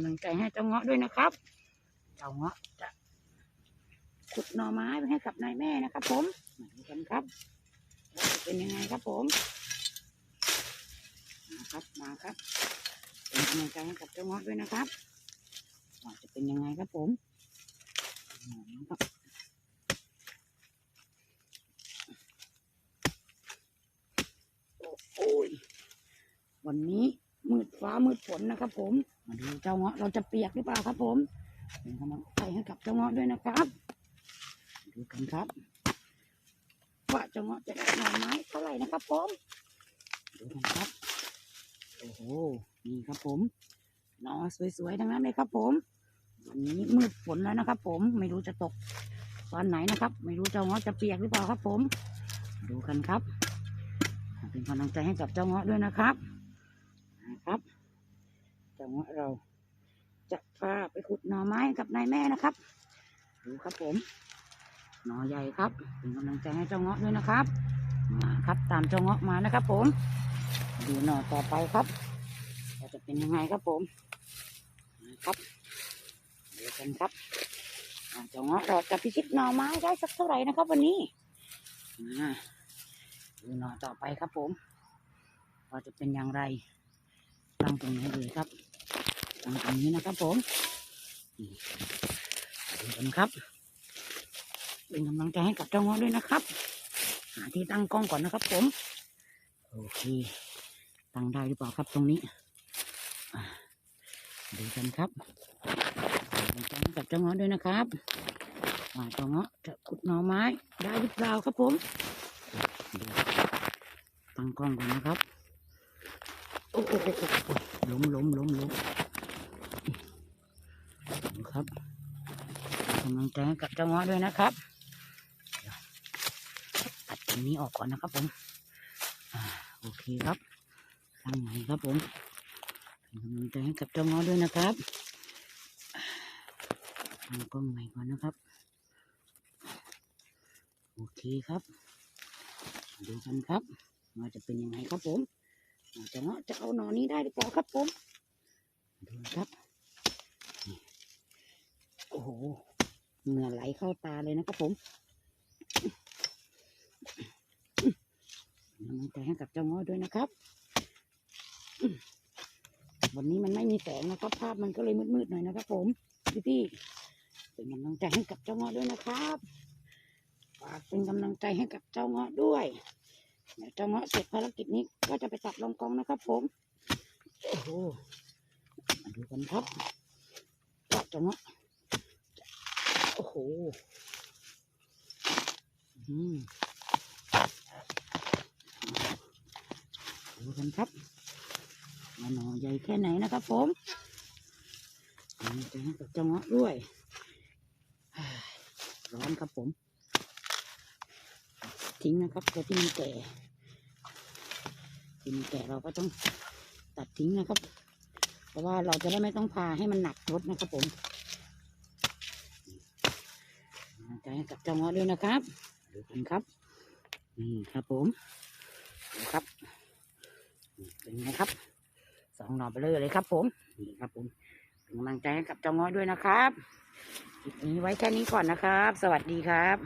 กำลังใจให้เจ้าเงาะด้วยนะครับ เจ้าเงาะจะขุดหน่อไม้ไปให้กับนายแม่นะครับ ผมมาดูกันครับว่าจะเป็นยังไงครับผมมาครับมาครับเป็นกำลังใจให้กับเจ้าเงาะด้วยนะครับว่าจะเป็นยังไงครับผมมาครับโอ้ยวันนี้มืด ฟ้ามืดฝนนะครับ ผม มาดูเจ้าเงาะเราจะเปียกหรือเปล่าครับ ผมเป็นกำลังใจให้กับเจ้าเงาะด้วยนะครับมาดูกันครับ ว่าเจ้าเงาะจะได้หน่อไม้เท่าไหร่นะครับ ผม ดูกันครับ โอ้โห นี่ครับผมหนอสวยๆทั้งนั้นเลยครับผมวันนี้มืดฝนแล้วนะครับ ผม ไม่รู้จะตกตอนไหนนะครับ ไม่รู้เจ้าเงาะจะเปียกหรือเปล่าครับ ผม ดูกันครับ เป็นกำลังใจให้กับเจ้าเงาะด้วยนะครับนะครับ เจ้าเงเราจะพาไปขุดหน่อไม้กับนายแม่นะครับ ดูครับผม หน่อใหญ่ครับ เป็นกำลังใจให้เจ้าเงาะด้วยนะครับ มาครับตามเจ้าเงาะมานะครับ ผม ดูหน่อต่อไปครับจะเป็นยังไงครับผมนะครับดูกันครับเจ้าเงาะเราจะพิชิตหน่อไม้ได้สักเท่าไหร่นะครับ วันนี้อ่าดูหน่อต่อไปครับผมว่าจะเป็นอย่างไรตั้งตรงไหนดีครับ ตั้งตรงนี้นะครับผมนี่ดูกันครับ เป็นกำลังใจให้กับเจ้าเงาะด้วยนะครับ หาที่ตั้งกล้องก่อนนะครับ ผม โอเค ตั้งได้หรือเปล่าครับตรงนี้ดูกันครับกำลังใจให้กับเจ้าเงาะด้วยนะครับว่าเจ้าเงาะจะขุดหน่อไม้ได้หรือเปล่าครับผมตั้งกล้องก่อนนะครับ โอ้โหล้มล้มล้มล้ม ครับกำลังใจให้กับเจ้างาะด้วยนะครับตัดตรงนี้ออกก่อนนะครับผมอโอเคครับตั้งใหม่ครับผมเป็นกำลังใจให้กับเจ้างาะด้วยนะครับตั้งกล้องใหม่ก่อนนะครับ โอเคครับ ดูกันครับว่าจะเป็นยังไงครับผมจะเงาะจะเอาหนอนนี้ได้หรือเปล่าครับผม ดูครับ อ้โหเหงื่อไหลเข้าตาเลยนะครับผมกำลังใจให้กับเจ้าเงาะด้วยนะครับ วันนี้มันไม่มีแสงนะครับ ภาพมันก็เลยมืดๆหน่อยนะครับผมพี่พี่ๆเป็นกำลังใจให้กับเจ้าเงาะด้วยนะครับฝากเป็นกำลังใจให้กับเจ้าเงาะด้วยเดี๋ยวเจ้าเงาะเสร็จภารกิจนี้ก็จะไปจับลงกองนะครับผมโอ้โหมาดูกันครับจับเจ้าเงาะ โอ้โหอืมดูกันครับว่าหน่อใหญ่แค่ไหนนะครับผมมีใจให้กับเจ้าเงาะด้วย ร้อนครับผม ทิ้งนะครับตัวที่มันแก่ที่มันแก่เราก็ต้องตัดทิ้งนะครับ เพราะว่าเราจะได้ไม่ต้องพาให้มันหนักรถนะครับผมกำลัง ใจให้กับเจ้าเงาะด้วยนะครับดูกันครับนี่ครับผมดูครับเป็นไงครับสองหน่อไปเลยเลยครับ ผมนี่ครับผมเป็นกำลังใจให้กับเจ้าเงาะด้วยนะครับคลิปนี้ไว้แค่นี้ก่อนนะครับ สวัสดีครับ